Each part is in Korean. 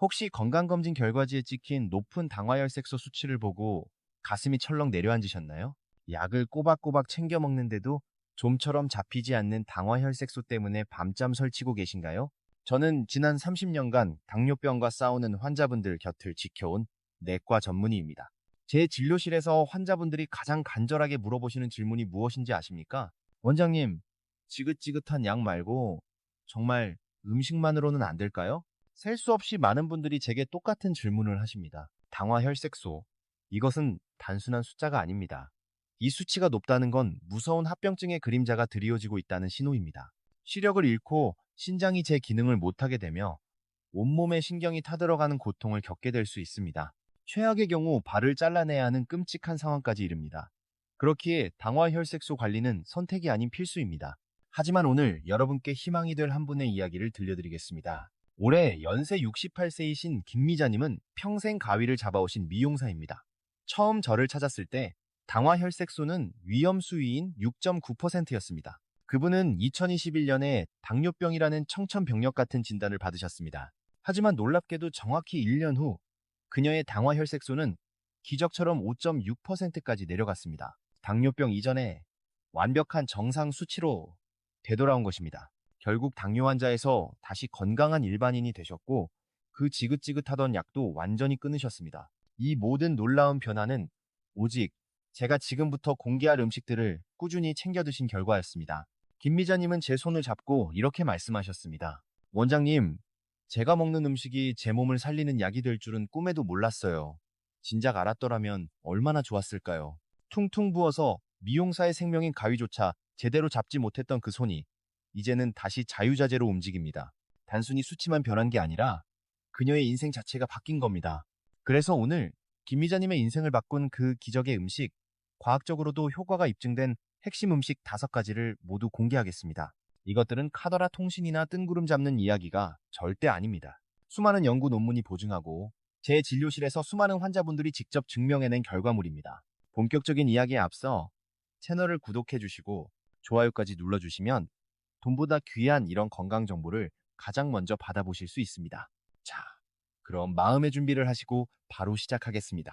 혹시 건강검진 결과지에 찍힌 높은 당화혈색소 수치를 보고 가슴이 철렁 내려앉으셨나요? 약을 꼬박꼬박 챙겨 먹는데도 좀처럼 잡히지 않는 당화혈색소 때문에 밤잠 설치고 계신가요? 저는 지난 30년간 당뇨병과 싸우는 환자분들 곁을 지켜온 내과 전문의입니다. 제 진료실에서 환자분들이 가장 간절하게 물어보시는 질문이 무엇인지 아십니까? 원장님, 지긋지긋한 약 말고 정말 음식만으로는 안 될까요? 셀 수 없이 많은 분들이 제게 똑같은 질문을 하십니다. 당화혈색소. 이것은 단순한 숫자가 아닙니다. 이 수치가 높다는 건 무서운 합병증의 그림자가 드리워지고 있다는 신호입니다. 시력을 잃고 신장이 제 기능을 못하게 되며 온몸에 신경이 타들어가는 고통을 겪게 될 수 있습니다. 최악의 경우 발을 잘라내야 하는 끔찍한 상황까지 이릅니다. 그렇기에 당화혈색소 관리는 선택이 아닌 필수입니다. 하지만 오늘 여러분께 희망이 될 한 분의 이야기를 들려드리겠습니다. 올해 연세 68세이신 김미자님은 평생 가위를 잡아오신 미용사입니다. 처음 저를 찾았을 때 당화 혈색소는 위험 수위인 6.9%였습니다. 그분은 2021년에 당뇨병이라는 청천벽력 같은 진단을 받으셨습니다. 하지만 놀랍게도 정확히 1년 후 그녀의 당화 혈색소는 기적처럼 5.6%까지 내려갔습니다. 당뇨병 이전에 완벽한 정상 수치로 되돌아온 것입니다. 결국 당뇨 환자에서 다시 건강한 일반인이 되셨고 그 지긋지긋하던 약도 완전히 끊으셨습니다. 이 모든 놀라운 변화는 오직 제가 지금부터 공개할 음식들을 꾸준히 챙겨 드신 결과였습니다. 김미자님은 제 손을 잡고 이렇게 말씀하셨습니다. 원장님, 제가 먹는 음식이 제 몸을 살리는 약이 될 줄은 꿈에도 몰랐어요. 진작 알았더라면 얼마나 좋았을까요? 퉁퉁 부어서 미용사의 생명인 가위조차 제대로 잡지 못했던 그 손이 이제는 다시 자유자재로 움직입니다. 단순히 수치만 변한 게 아니라 그녀의 인생 자체가 바뀐 겁니다. 그래서 오늘 김미자님의 인생을 바꾼 그 기적의 음식, 과학적으로도 효과가 입증된 핵심 음식 다섯 가지를 모두 공개하겠습니다. 이것들은 카더라 통신이나 뜬구름 잡는 이야기가 절대 아닙니다. 수많은 연구 논문이 보증하고 제 진료실에서 수많은 환자분들이 직접 증명해낸 결과물입니다. 본격적인 이야기에 앞서 채널을 구독해 주시고 좋아요까지 눌러주시면 돈보다 귀한 이런 건강 정보를 가장 먼저 받아보실 수 있습니다. 자, 그럼 마음의 준비를 하시고 바로 시작하겠습니다.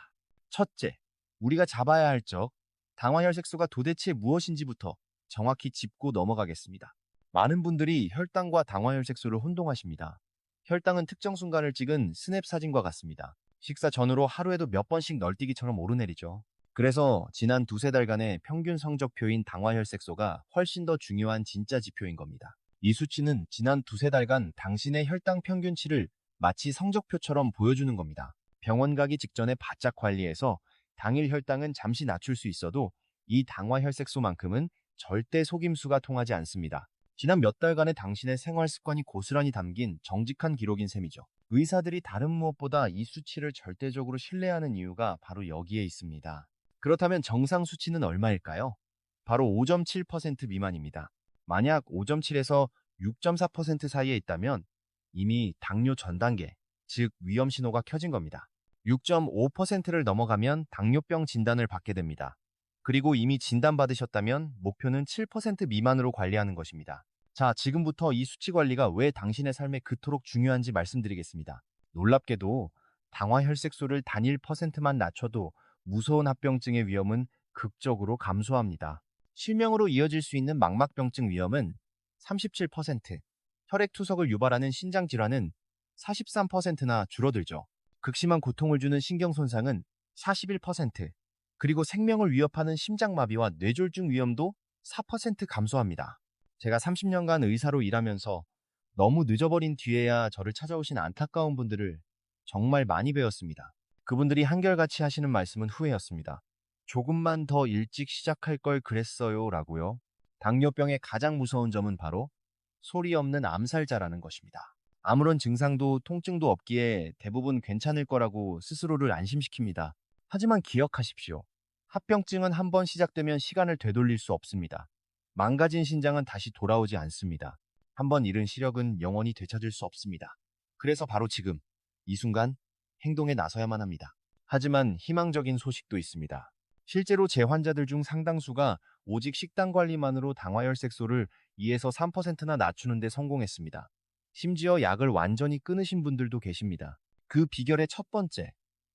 첫째, 우리가 잡아야 할 적, 당화혈색소가 도대체 무엇인지부터 정확히 짚고 넘어가겠습니다. 많은 분들이 혈당과 당화혈색소를 혼동하십니다. 혈당은 특정 순간을 찍은 스냅 사진과 같습니다. 식사 전후로 하루에도 몇 번씩 널뛰기처럼 오르내리죠. 그래서 지난 두세 달간의 평균 성적표인 당화혈색소가 훨씬 더 중요한 진짜 지표인 겁니다. 이 수치는 지난 두세 달간 당신의 혈당 평균치를 마치 성적표처럼 보여주는 겁니다. 병원 가기 직전에 바짝 관리해서 당일 혈당은 잠시 낮출 수 있어도 이 당화혈색소만큼은 절대 속임수가 통하지 않습니다. 지난 몇 달간의 당신의 생활 습관이 고스란히 담긴 정직한 기록인 셈이죠. 의사들이 다른 무엇보다 이 수치를 절대적으로 신뢰하는 이유가 바로 여기에 있습니다. 그렇다면 정상 수치는 얼마일까요? 바로 5.7% 미만입니다. 만약 5.7에서 6.4% 사이에 있다면 이미 당뇨 전 단계, 즉 위험 신호가 켜진 겁니다. 6.5%를 넘어가면 당뇨병 진단을 받게 됩니다. 그리고 이미 진단받으셨다면 목표는 7% 미만으로 관리하는 것입니다. 자, 지금부터 이 수치 관리가 왜 당신의 삶에 그토록 중요한지 말씀드리겠습니다. 놀랍게도 당화혈색소를 단일 퍼센트만 낮춰도 무서운 합병증의 위험은 극적으로 감소합니다. 실명으로 이어질 수 있는 망막병증 위험은 37%, 혈액 투석을 유발하는 신장 질환은 43%나 줄어들죠. 극심한 고통을 주는 신경 손상은 41%, 그리고 생명을 위협하는 심장마비와 뇌졸중 위험도 4% 감소합니다. 제가 30년간 의사로 일하면서 너무 늦어버린 뒤에야 저를 찾아오신 안타까운 분들을 정말 많이 배웠습니다. 그분들이 한결같이 하시는 말씀은 후회였습니다. 조금만 더 일찍 시작할 걸 그랬어요 라고요. 당뇨병의 가장 무서운 점은 바로 소리 없는 암살자라는 것입니다. 아무런 증상도 통증도 없기에 대부분 괜찮을 거라고 스스로를 안심시킵니다. 하지만 기억하십시오. 합병증은 한번 시작되면 시간을 되돌릴 수 없습니다. 망가진 신장은 다시 돌아오지 않습니다. 한번 잃은 시력은 영원히 되찾을 수 없습니다. 그래서 바로 지금, 이 순간 행동에 나서야만 합니다. 하지만 희망적인 소식도 있습니다. 실제로 제 환자들 중 상당수가 오직 식단 관리만으로 당화혈색소를 2에서 3%나 낮추는 데 성공했습니다. 심지어 약을 완전히 끊으신 분들도 계십니다. 그 비결의 첫 번째,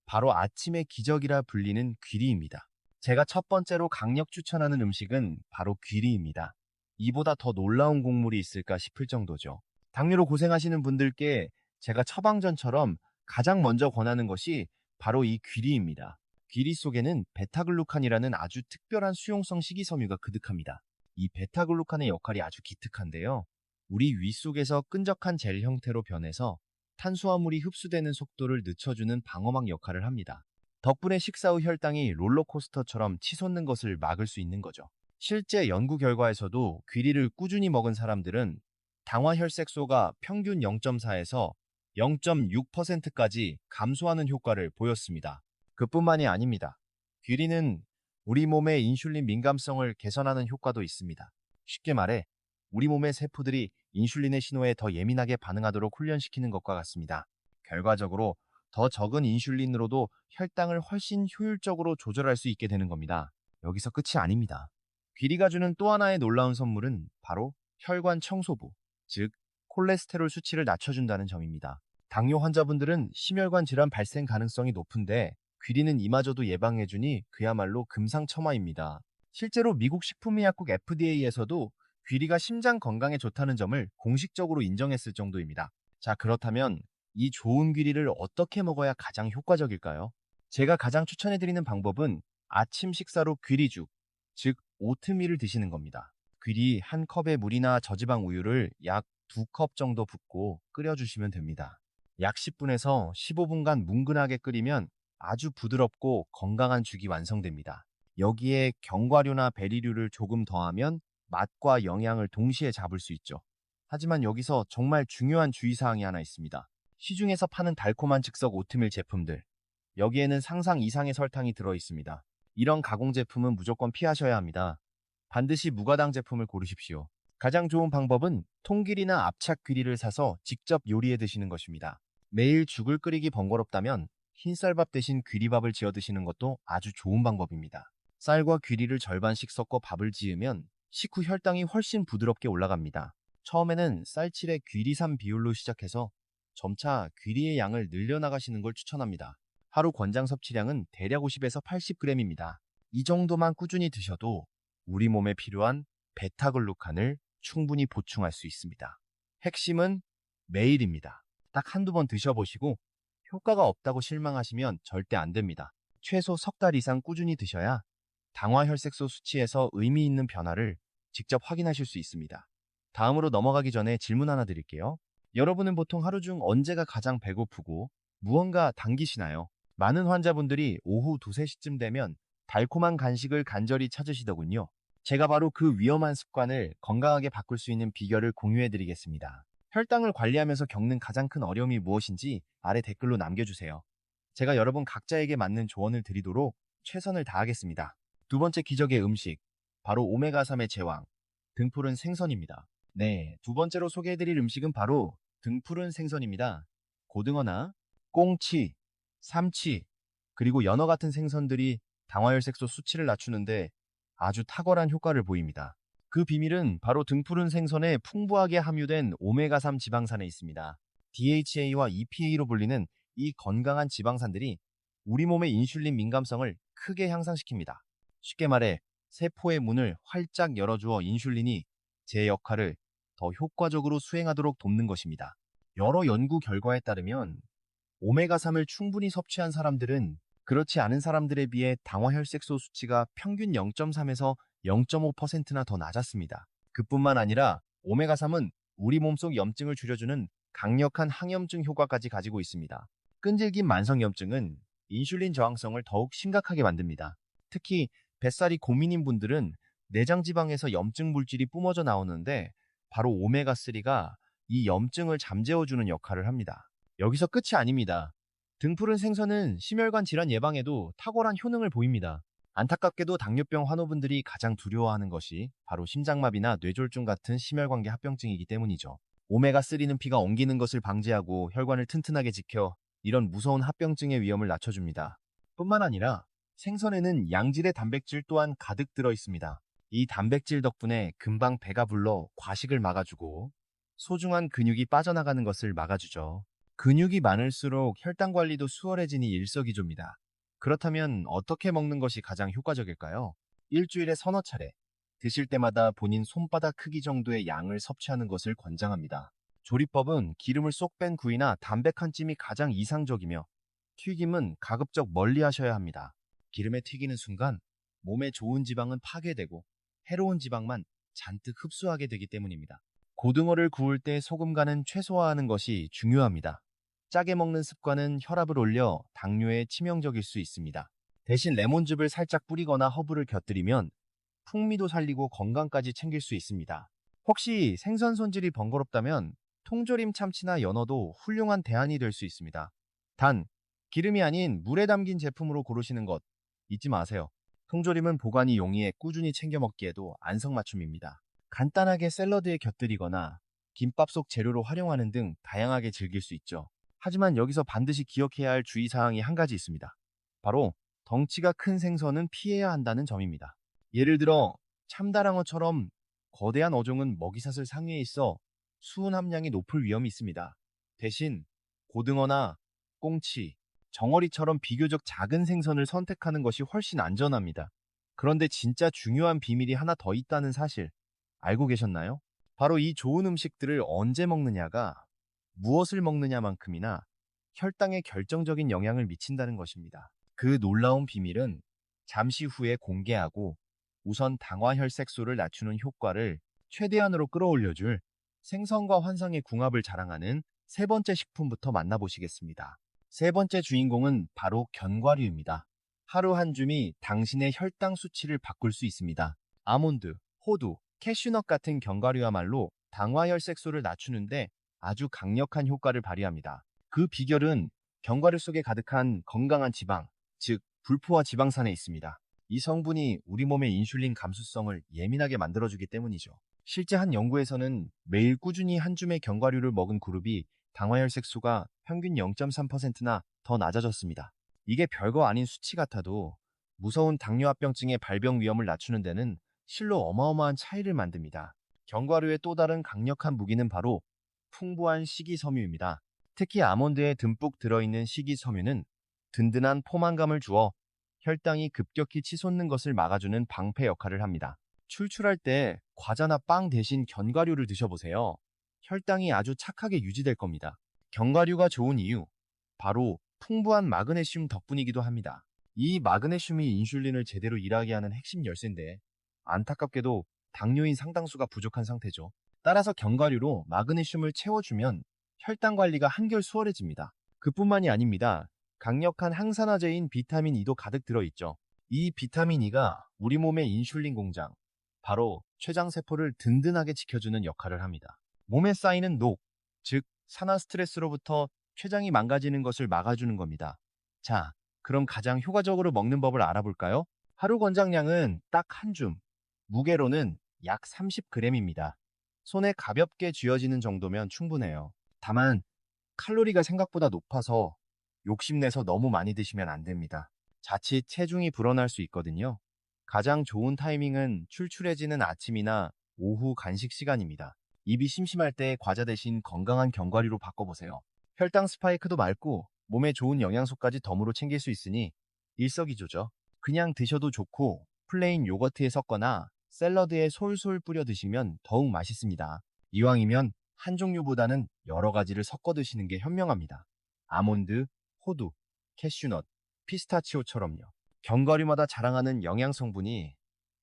바로 아침의 기적이라 불리는 귀리입니다. 제가 첫 번째로 강력 추천하는 음식은 바로 귀리입니다. 이보다 더 놀라운 곡물이 있을까 싶을 정도죠. 당뇨로 고생하시는 분들께 제가 처방전처럼 가장 먼저 권하는 것이 바로 이 귀리입니다. 귀리 속에는 베타글루칸이라는 아주 특별한 수용성 식이섬유가 그득합니다. 이 베타글루칸의 역할이 아주 기특한데요. 우리 위 속에서 끈적한 젤 형태로 변해서 탄수화물이 흡수되는 속도를 늦춰주는 방어막 역할을 합니다. 덕분에 식사 후 혈당이 롤러코스터처럼 치솟는 것을 막을 수 있는 거죠. 실제 연구 결과에서도 귀리를 꾸준히 먹은 사람들은 당화혈색소가 평균 0.4에서 0.6%까지 감소하는 효과를 보였습니다. 그뿐만이 아닙니다. 귀리는 우리 몸의 인슐린 민감성을 개선하는 효과도 있습니다. 쉽게 말해 우리 몸의 세포들이 인슐린의 신호에 더 예민하게 반응하도록 훈련시키는 것과 같습니다. 결과적으로 더 적은 인슐린으로도 혈당을 훨씬 효율적으로 조절할 수 있게 되는 겁니다. 여기서 끝이 아닙니다. 귀리가 주는 또 하나의 놀라운 선물은 바로 혈관 청소부, 즉 콜레스테롤 수치를 낮춰준다는 점입니다. 당뇨 환자분들은 심혈관 질환 발생 가능성이 높은데 귀리는 이마저도 예방해주니 그야말로 금상첨화입니다. 실제로 미국 식품의약국 FDA에서도 귀리가 심장 건강에 좋다는 점을 공식적으로 인정했을 정도입니다. 자, 그렇다면 이 좋은 귀리를 어떻게 먹어야 가장 효과적일까요? 제가 가장 추천해드리는 방법은 아침 식사로 귀리죽, 즉 오트밀을 드시는 겁니다. 귀리 한 컵에 물이나 저지방 우유를 약 두 컵 정도 붓고 끓여주시면 됩니다. 약 10분에서 15분간 뭉근하게 끓이면 아주 부드럽고 건강한 죽이 완성됩니다. 여기에 견과류나 베리류를 조금 더하면 맛과 영양을 동시에 잡을 수 있죠. 하지만 여기서 정말 중요한 주의사항이 하나 있습니다. 시중에서 파는 달콤한 즉석 오트밀 제품들. 여기에는 상상 이상의 설탕이 들어 있습니다. 이런 가공 제품은 무조건 피하셔야 합니다. 반드시 무가당 제품을 고르십시오. 가장 좋은 방법은 통귀리나 압착귀리를 사서 직접 요리해 드시는 것입니다. 매일 죽을 끓이기 번거롭다면 흰쌀밥 대신 귀리밥을 지어 드시는 것도 아주 좋은 방법입니다. 쌀과 귀리를 절반씩 섞어 밥을 지으면 식후 혈당이 훨씬 부드럽게 올라갑니다. 처음에는 쌀칠의 귀리산 비율로 시작해서 점차 귀리의 양을 늘려나가시는 걸 추천합니다. 하루 권장 섭취량은 대략 50에서 80g입니다. 이 정도만 꾸준히 드셔도 우리 몸에 필요한 베타글루칸을 충분히 보충할 수 있습니다. 핵심은 매일입니다. 딱 한두 번 드셔보시고 효과가 없다고 실망하시면 절대 안 됩니다. 최소 석 달 이상 꾸준히 드셔야 당화혈색소 수치에서 의미 있는 변화를 직접 확인하실 수 있습니다. 다음으로 넘어가기 전에 질문 하나 드릴게요. 여러분은 보통 하루 중 언제가 가장 배고프고 무언가 당기시나요? 많은 환자분들이 오후 2, 3시쯤 되면 달콤한 간식을 간절히 찾으시더군요. 제가 바로 그 위험한 습관을 건강하게 바꿀 수 있는 비결을 공유해 드리겠습니다. 혈당을 관리하면서 겪는 가장 큰 어려움이 무엇인지 아래 댓글로 남겨주세요. 제가 여러분 각자에게 맞는 조언을 드리도록 최선을 다하겠습니다. 두 번째 기적의 음식, 바로 오메가3의 제왕, 등푸른 생선입니다. 네, 두 번째로 소개해드릴 음식은 바로 등푸른 생선입니다. 고등어나 꽁치, 삼치, 그리고 연어 같은 생선들이 당화혈색소 수치를 낮추는데 아주 탁월한 효과를 보입니다. 그 비밀은 바로 등푸른 생선에 풍부하게 함유된 오메가3 지방산에 있습니다. DHA와 EPA로 불리는 이 건강한 지방산들이 우리 몸의 인슐린 민감성을 크게 향상시킵니다. 쉽게 말해 세포의 문을 활짝 열어주어 인슐린이 제 역할을 더 효과적으로 수행하도록 돕는 것입니다. 여러 연구 결과에 따르면 오메가3을 충분히 섭취한 사람들은 그렇지 않은 사람들에 비해 당화혈색소 수치가 평균 0.3에서 0.5%나 더 낮았습니다. 그뿐만 아니라 오메가3은 우리 몸속 염증을 줄여주는 강력한 항염증 효과까지 가지고 있습니다. 끈질긴 만성염증은 인슐린 저항성을 더욱 심각하게 만듭니다. 특히 뱃살이 고민인 분들은 내장 지방에서 염증 물질이 뿜어져 나오는데 바로 오메가3가 이 염증을 잠재워주는 역할을 합니다. 여기서 끝이 아닙니다. 등푸른 생선은 심혈관 질환 예방에도 탁월한 효능을 보입니다. 안타깝게도 당뇨병 환우분들이 가장 두려워하는 것이 바로 심장마비나 뇌졸중 같은 심혈관계 합병증이기 때문이죠. 오메가3는 피가 엉기는 것을 방지하고 혈관을 튼튼하게 지켜 이런 무서운 합병증의 위험을 낮춰줍니다. 뿐만 아니라 생선에는 양질의 단백질 또한 가득 들어 있습니다. 이 단백질 덕분에 금방 배가 불러 과식을 막아주고 소중한 근육이 빠져나가는 것을 막아주죠. 근육이 많을수록 혈당 관리도 수월해지니 일석이조입니다. 그렇다면 어떻게 먹는 것이 가장 효과적일까요? 일주일에 서너 차례, 드실 때마다 본인 손바닥 크기 정도의 양을 섭취하는 것을 권장합니다. 조리법은 기름을 쏙 뺀 구이나 담백한 찜이 가장 이상적이며 튀김은 가급적 멀리 하셔야 합니다. 기름에 튀기는 순간 몸에 좋은 지방은 파괴되고 해로운 지방만 잔뜩 흡수하게 되기 때문입니다. 고등어를 구울 때 소금간은 최소화하는 것이 중요합니다. 짜게 먹는 습관은 혈압을 올려 당뇨에 치명적일 수 있습니다. 대신 레몬즙을 살짝 뿌리거나 허브를 곁들이면 풍미도 살리고 건강까지 챙길 수 있습니다. 혹시 생선 손질이 번거롭다면 통조림 참치나 연어도 훌륭한 대안이 될 수 있습니다. 단, 기름이 아닌 물에 담긴 제품으로 고르시는 것 잊지 마세요. 통조림은 보관이 용이해 꾸준히 챙겨 먹기에도 안성맞춤입니다. 간단하게 샐러드에 곁들이거나 김밥 속 재료로 활용하는 등 다양하게 즐길 수 있죠. 하지만 여기서 반드시 기억해야 할 주의사항이 한 가지 있습니다. 바로 덩치가 큰 생선은 피해야 한다는 점입니다. 예를 들어 참다랑어처럼 거대한 어종은 먹이사슬 상위에 있어 수은 함량이 높을 위험이 있습니다. 대신 고등어나 꽁치, 정어리처럼 비교적 작은 생선을 선택하는 것이 훨씬 안전합니다. 그런데 진짜 중요한 비밀이 하나 더 있다는 사실 알고 계셨나요? 바로 이 좋은 음식들을 언제 먹느냐가 무엇을 먹느냐만큼이나 혈당에 결정적인 영향을 미친다는 것입니다. 그 놀라운 비밀은 잠시 후에 공개하고 우선 당화혈색소를 낮추는 효과를 최대한으로 끌어올려줄 생선과 환상의 궁합을 자랑하는 세 번째 식품부터 만나보시겠습니다. 세 번째 주인공은 바로 견과류입니다. 하루 한 줌이 당신의 혈당 수치를 바꿀 수 있습니다. 아몬드, 호두, 캐슈넛 같은 견과류야말로 당화혈색소를 낮추는데 아주 강력한 효과를 발휘합니다. 그 비결은 견과류 속에 가득한 건강한 지방, 즉 불포화 지방산에 있습니다. 이 성분이 우리 몸의 인슐린 감수성을 예민하게 만들어주기 때문이죠. 실제 한 연구에서는 매일 꾸준히 한 줌의 견과류를 먹은 그룹이 당화혈색소가 평균 0.3%나 더 낮아졌습니다. 이게 별거 아닌 수치 같아도 무서운 당뇨합병증의 발병 위험을 낮추는 데는 실로 어마어마한 차이를 만듭니다. 견과류의 또 다른 강력한 무기는 바로 풍부한 식이섬유입니다. 특히 아몬드에 듬뿍 들어있는 식이섬유는 든든한 포만감을 주어 혈당이 급격히 치솟는 것을 막아주는 방패 역할을 합니다. 출출할 때 과자나 빵 대신 견과류를 드셔보세요. 혈당이 아주 착하게 유지될 겁니다. 견과류가 좋은 이유, 바로 풍부한 마그네슘 덕분이기도 합니다. 이 마그네슘이 인슐린을 제대로 일하게 하는 핵심 열쇠인데 안타깝게도 당뇨인 상당수가 부족한 상태죠. 따라서 견과류로 마그네슘을 채워주면 혈당 관리가 한결 수월해집니다. 그뿐만이 아닙니다. 강력한 항산화제인 비타민 E도 가득 들어있죠. 이 비타민 E가 우리 몸의 인슐린 공장, 바로 췌장세포를 든든하게 지켜주는 역할을 합니다. 몸에 쌓이는 녹, 즉 산화 스트레스로부터 췌장이 망가지는 것을 막아주는 겁니다. 자, 그럼 가장 효과적으로 먹는 법을 알아볼까요? 하루 권장량은 딱 한 줌, 무게로는 약 30g입니다. 손에 가볍게 쥐어지는 정도면 충분해요. 다만 칼로리가 생각보다 높아서 욕심내서 너무 많이 드시면 안 됩니다. 자칫 체중이 불어날 수 있거든요. 가장 좋은 타이밍은 출출해지는 아침이나 오후 간식 시간입니다. 입이 심심할 때 과자 대신 건강한 견과류로 바꿔보세요. 혈당 스파이크도 맑고 몸에 좋은 영양소까지 덤으로 챙길 수 있으니 일석이조죠. 그냥 드셔도 좋고 플레인 요거트에 섞거나 샐러드에 솔솔 뿌려 드시면 더욱 맛있습니다. 이왕이면 한 종류보다는 여러 가지를 섞어 드시는 게 현명합니다. 아몬드, 호두, 캐슈넛, 피스타치오처럼요. 견과류마다 자랑하는 영양 성분이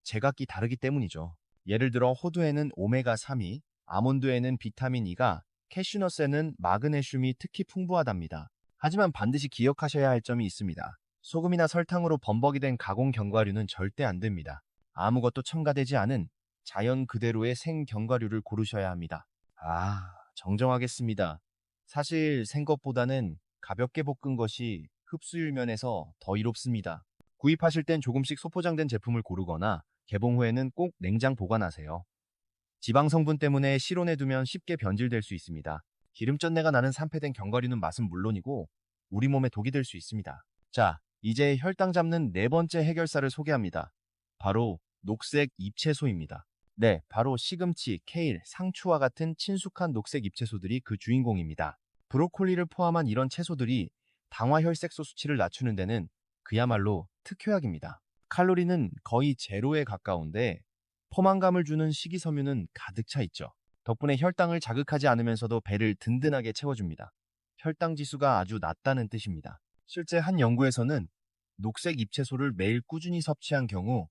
제각기 다르기 때문이죠. 예를 들어 호두에는 오메가3이, 아몬드에는 비타민 E가, 캐슈넛에는 마그네슘이 특히 풍부하답니다. 하지만 반드시 기억하셔야 할 점이 있습니다. 소금이나 설탕으로 범벅이 된 가공 견과류는 절대 안 됩니다. 아무것도 첨가되지 않은 자연 그대로의 생 견과류를 고르셔야 합니다. 아, 정정하겠습니다. 사실 생것보다는 가볍게 볶은 것이 흡수율 면에서 더 이롭습니다. 구입하실 땐 조금씩 소포장된 제품을 고르거나 개봉 후에는 꼭 냉장 보관하세요. 지방 성분 때문에 실온에 두면 쉽게 변질될 수 있습니다. 기름전내가 나는 산패된 견과류는 맛은 물론이고 우리 몸에 독이 될 수 있습니다. 자, 이제 혈당 잡는 네 번째 해결사를 소개합니다. 바로 녹색 잎채소입니다. 네, 바로 시금치, 케일, 상추와 같은 친숙한 녹색 잎채소들이 그 주인공입니다. 브로콜리를 포함한 이런 채소들이 당화혈색소 수치를 낮추는 데는 그야말로 특효약입니다. 칼로리는 거의 제로에 가까운데 포만감을 주는 식이섬유는 가득 차 있죠. 덕분에 혈당을 자극하지 않으면서도 배를 든든하게 채워줍니다. 혈당 지수가 아주 낮다는 뜻입니다. 실제 한 연구에서는 녹색 잎채소를 매일 꾸준히 섭취한 경우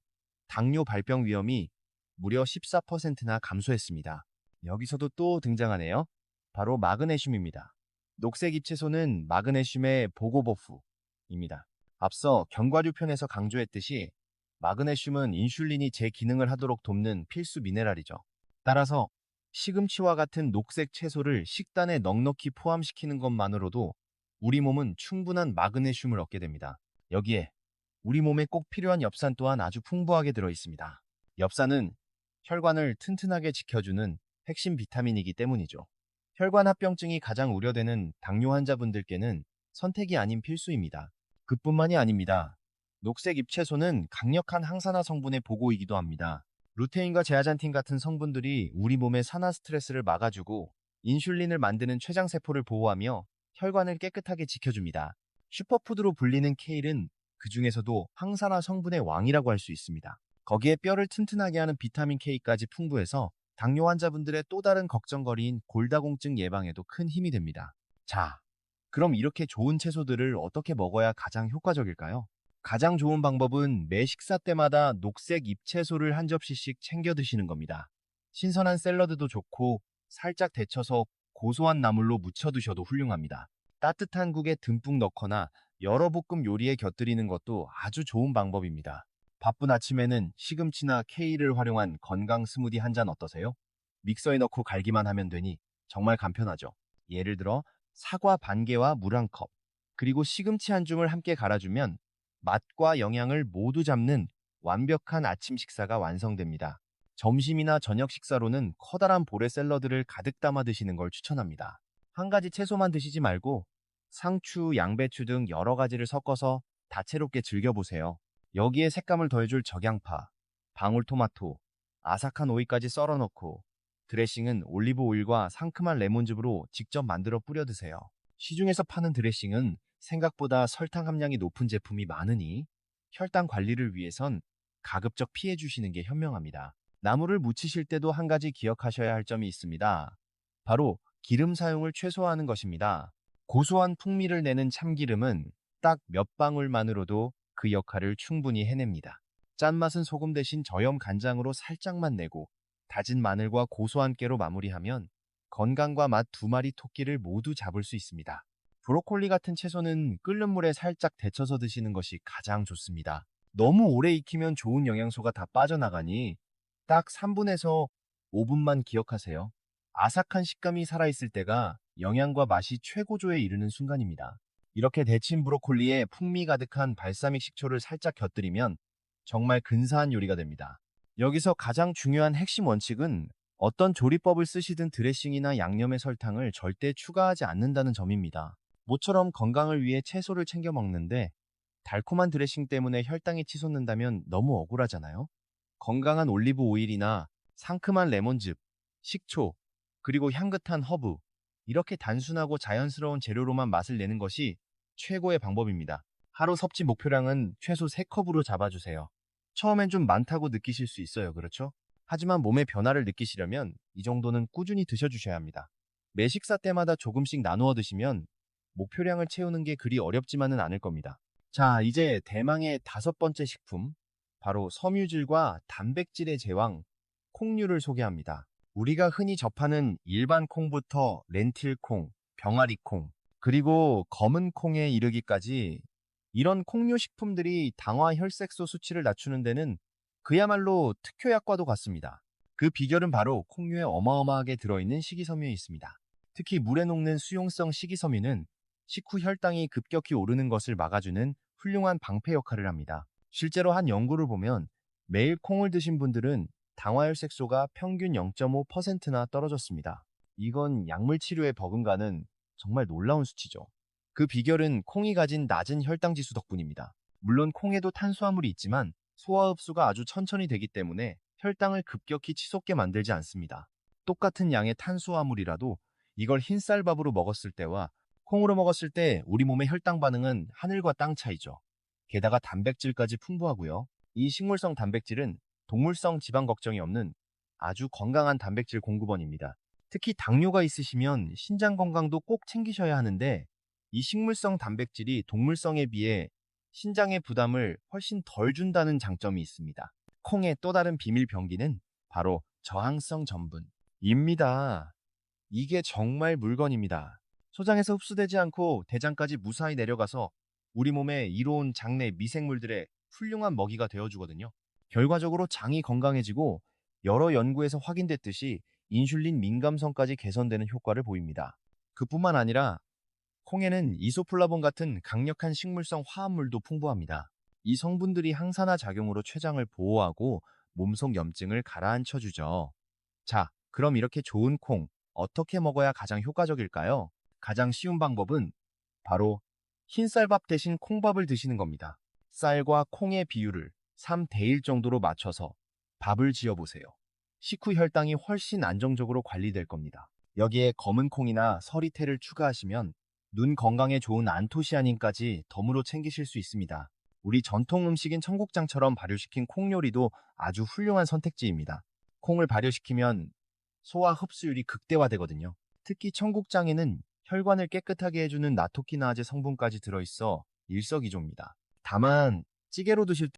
당뇨 발병 위험이 무려 14%나 감소했습니다. 여기서도 또 등장하네요. 바로 마그네슘입니다. 녹색 잎채소는 마그네슘의 보고버프입니다. 앞서 견과류 편에서 강조했듯이 마그네슘은 인슐린이 제 기능을 하도록 돕는 필수 미네랄이죠. 따라서 시금치와 같은 녹색 채소를 식단에 넉넉히 포함시키는 것만으로도 우리 몸은 충분한 마그네슘을 얻게 됩니다. 여기에 우리 몸에 꼭 필요한 엽산 또한 아주 풍부하게 들어 있습니다. 엽산은 혈관을 튼튼하게 지켜주는 핵심 비타민이기 때문이죠. 혈관 합병증이 가장 우려되는 당뇨 환자분들께는 선택이 아닌 필수입니다. 그뿐만이 아닙니다. 녹색 잎채소는 강력한 항산화 성분의 보고이기도 합니다. 루테인과 제아잔틴 같은 성분들이 우리 몸의 산화 스트레스를 막아주고 인슐린을 만드는 췌장세포를 보호하며 혈관을 깨끗하게 지켜줍니다. 슈퍼푸드로 불리는 케일은 그 중에서도 항산화 성분의 왕이라고 할 수 있습니다. 거기에 뼈를 튼튼하게 하는 비타민 K까지 풍부해서 당뇨 환자분들의 또 다른 걱정거리인 골다공증 예방에도 큰 힘이 됩니다. 자, 그럼 이렇게 좋은 채소들을 어떻게 먹어야 가장 효과적일까요? 가장 좋은 방법은 매 식사 때마다 녹색 잎채소를 한 접시씩 챙겨 드시는 겁니다. 신선한 샐러드도 좋고 살짝 데쳐서 고소한 나물로 무쳐 드셔도 훌륭합니다. 따뜻한 국에 듬뿍 넣거나 여러 볶음 요리에 곁들이는 것도 아주 좋은 방법입니다. 바쁜 아침에는 시금치나 케일을 활용한 건강 스무디 한 잔 어떠세요? 믹서에 넣고 갈기만 하면 되니 정말 간편하죠. 예를 들어 사과 반 개와 물 한 컵, 그리고 시금치 한 줌을 함께 갈아주면 맛과 영양을 모두 잡는 완벽한 아침 식사가 완성됩니다. 점심이나 저녁 식사로는 커다란 볼에 샐러드를 가득 담아 드시는 걸 추천합니다. 한 가지 채소만 드시지 말고 상추, 양배추 등 여러 가지를 섞어서 다채롭게 즐겨보세요. 여기에 색감을 더해줄 적양파, 방울토마토, 아삭한 오이까지 썰어 넣고 드레싱은 올리브 오일과 상큼한 레몬즙으로 직접 만들어 뿌려 드세요. 시중에서 파는 드레싱은 생각보다 설탕 함량이 높은 제품이 많으니 혈당 관리를 위해선 가급적 피해 주시는 게 현명합니다. 나물을 무치실 때도 한 가지 기억하셔야 할 점이 있습니다. 바로 기름 사용을 최소화하는 것입니다. 고소한 풍미를 내는 참기름은 딱 몇 방울만으로도 그 역할을 충분히 해냅니다. 짠맛은 소금 대신 저염 간장으로 살짝만 내고 다진 마늘과 고소한 깨로 마무리하면 건강과 맛 두 마리 토끼를 모두 잡을 수 있습니다. 브로콜리 같은 채소는 끓는 물에 살짝 데쳐서 드시는 것이 가장 좋습니다. 너무 오래 익히면 좋은 영양소가 다 빠져나가니 딱 3분에서 5분만 기억하세요. 아삭한 식감이 살아있을 때가 영양과 맛이 최고조에 이르는 순간입니다. 이렇게 데친 브로콜리에 풍미 가득한 발사믹 식초를 살짝 곁들이면 정말 근사한 요리가 됩니다. 여기서 가장 중요한 핵심 원칙은 어떤 조리법을 쓰시든 드레싱이나 양념의 설탕을 절대 추가하지 않는다는 점입니다. 모처럼 건강을 위해 채소를 챙겨 먹는데 달콤한 드레싱 때문에 혈당이 치솟는다면 너무 억울하잖아요. 건강한 올리브 오일이나 상큼한 레몬즙, 식초, 그리고 향긋한 허브, 이렇게 단순하고 자연스러운 재료로만 맛을 내는 것이 최고의 방법입니다. 하루 섭취 목표량은 최소 3컵으로 잡아주세요. 처음엔 좀 많다고 느끼실 수 있어요. 그렇죠? 하지만 몸의 변화를 느끼시려면 이 정도는 꾸준히 드셔주셔야 합니다. 매 식사 때마다 조금씩 나누어 드시면 목표량을 채우는 게 그리 어렵지만은 않을 겁니다. 자, 이제 대망의 다섯 번째 식품, 바로 섬유질과 단백질의 제왕, 콩류를 소개합니다. 우리가 흔히 접하는 일반 콩부터 렌틸콩, 병아리콩, 그리고 검은 콩에 이르기까지 이런 콩류 식품들이 당화 혈색소 수치를 낮추는 데는 그야말로 특효약과도 같습니다. 그 비결은 바로 콩류에 어마어마하게 들어있는 식이섬유에 있습니다. 특히 물에 녹는 수용성 식이섬유는 식후 혈당이 급격히 오르는 것을 막아주는 훌륭한 방패 역할을 합니다. 실제로 한 연구를 보면 매일 콩을 드신 분들은 당화혈색소가 평균 0.5%나 떨어졌습니다. 이건 약물 치료에 버금가는 정말 놀라운 수치죠. 그 비결은 콩이 가진 낮은 혈당 지수 덕분입니다. 물론 콩에도 탄수화물이 있지만 소화 흡수가 아주 천천히 되기 때문에 혈당을 급격히 치솟게 만들지 않습니다. 똑같은 양의 탄수화물이라도 이걸 흰쌀밥으로 먹었을 때와 콩으로 먹었을 때 우리 몸의 혈당 반응은 하늘과 땅 차이죠. 게다가 단백질까지 풍부하고요. 이 식물성 단백질은 동물성 지방 걱정이 없는 아주 건강한 단백질 공급원입니다. 특히 당뇨가 있으시면 신장 건강도 꼭 챙기셔야 하는데 이 식물성 단백질이 동물성에 비해 신장의 부담을 훨씬 덜 준다는 장점이 있습니다. 콩의 또 다른 비밀 병기는 바로 저항성 전분입니다. 이게 정말 물건입니다. 소장에서 흡수되지 않고 대장까지 무사히 내려가서 우리 몸에 이로운 장내 미생물들의 훌륭한 먹이가 되어주거든요. 결과적으로 장이 건강해지고 여러 연구에서 확인됐듯이 인슐린 민감성까지 개선되는 효과를 보입니다. 그뿐만 아니라 콩에는 이소플라본 같은 강력한 식물성 화합물도 풍부합니다. 이 성분들이 항산화 작용으로 췌장을 보호하고 몸속 염증을 가라앉혀 주죠. 자, 그럼 이렇게 좋은 콩 어떻게 먹어야 가장 효과적일까요? 가장 쉬운 방법은 바로 흰쌀밥 대신 콩밥을 드시는 겁니다. 쌀과 콩의 비율을 3대 1 정도로 맞춰서 밥을 지어 보세요. 식후 혈당이 훨씬 안정적으로 관리될 겁니다. 여기에 검은 콩이나 서리태를 추가하시면 눈 건강에 좋은 안토시아닌까지 덤으로 챙기실 수 있습니다. 우리 전통 음식인 청국장처럼 발효시킨 콩 요리도 아주 훌륭한 선택지입니다. 콩을 발효시키면 소화 흡수율이 극대화되거든요. 특히 청국장에는 혈관을 깨끗하게 해주는 나토키나아제 성분까지 들어있어 일석이조입니다. 다만 찌개로 드실 때